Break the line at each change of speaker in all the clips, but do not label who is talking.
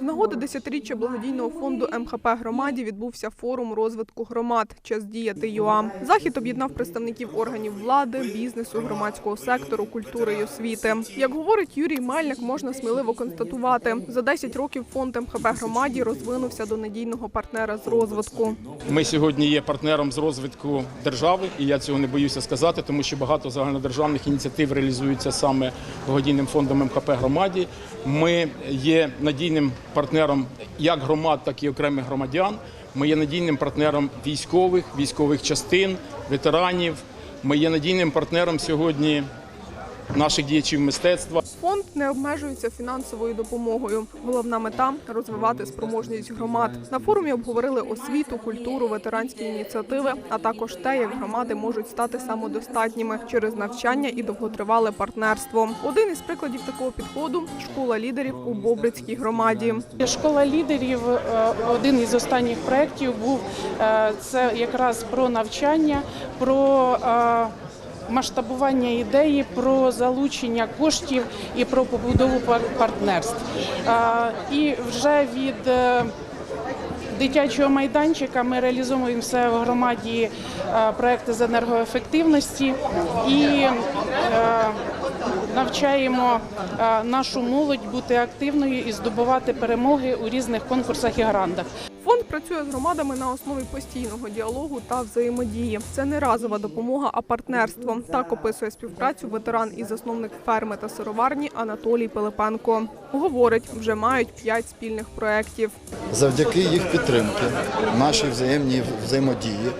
Нагоди десятиріччя благодійного фонду МХП громаді відбувся форум розвитку громад Час діяти ЮА. Захід об'єднав представників органів влади, бізнесу, громадського сектору, культури і освіти. Як говорить Юрій Мельник, можна сміливо констатувати, за 10 років фонд МХП громаді розвинувся до надійного партнера з розвитку.
Ми сьогодні є партнером з розвитку держави, і я цього не боюся сказати, тому що багато загальнодержавних ініціатив реалізуються саме благодійним фондом МХП громаді. Ми є надійним партнером як громад, так і окремих громадян. Ми є надійним партнером військових, військових частин, ветеранів. Ми є надійним партнером сьогодні наших діячів мистецтва.
Фонд не обмежується фінансовою допомогою. Головна мета розвивати спроможність громад. На форумі обговорили освіту, культуру, ветеранські ініціативи, а також те, як громади можуть стати самодостатніми через навчання і довготривале партнерство. Один із прикладів такого підходу школа лідерів у Бобрицькій громаді.
Школа лідерів е, один із останніх проєктів був е, це якраз про навчання, про е, масштабування ідеї, про залучення коштів і про побудову партнерств. І вже від е, дитячого майданчика ми реалізовуємо все в громаді е, проекти з енергоефективності і е, навчаємо нашу молодь бути активною і здобувати перемоги у різних конкурсах і грантах.
Фонд працює з громадами на основі постійного діалогу та взаємодії. Це не разова допомога, а партнерство. Так описує співпрацю ветеран і засновник ферми та сироварні Анатолій Пилипенко. Говорить, вже мають п'ять спільних проєктів.
Завдяки їх підтримки, нашій взаємній взаємодії,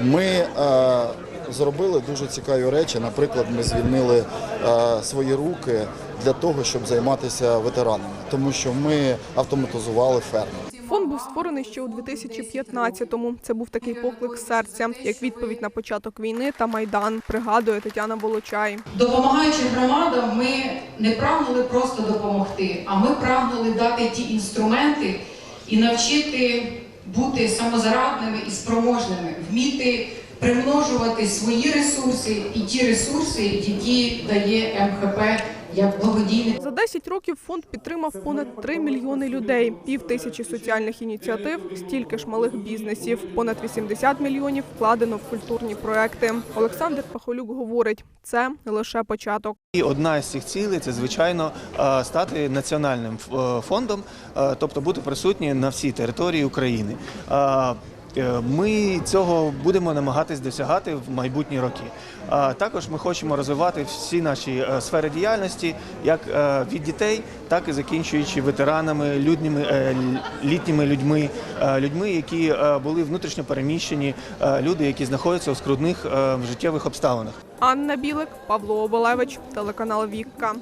ми е, зробили дуже цікаві речі. Наприклад, ми звільнили е, свої руки для того, щоб займатися ветеранами, тому що ми автоматизували ферму.
Був створений ще у 2015-му. Це був такий поклик серця, як відповідь на початок війни та майдан. Пригадує Тетяна Волочай.
Допомагаючи громадам, ми не прагнули просто допомогти, а ми прагнули дати ті інструменти і навчити бути самозарадними і спроможними, вміти примножувати свої ресурси і ті ресурси, які дає МХП як благодійний
За 10 років фонд підтримав понад 3 мільйони людей, пів тисячі соціальних ініціатив, стільки ж малих бізнесів. Понад 80 мільйонів вкладено в культурні проекти. Олександр Пахолюк говорить, це лише початок.
І одна з цих цілей це звичайно е, стати національним е, фондом, е, тобто бути присутні на всій території України. Е, Ми цього будемо намагатись досягати в майбутні роки. А Також ми хочемо розвивати всі наші е, сфери діяльності, як е, від дітей, так і закінчуючи ветеранами, людніми літніми людьми, людьми, які були внутрішньо переміщені, люди, які знаходяться у скрутних життєвих обставинах.
Анна Білик, Павло Оболевич, телеканал Вікка.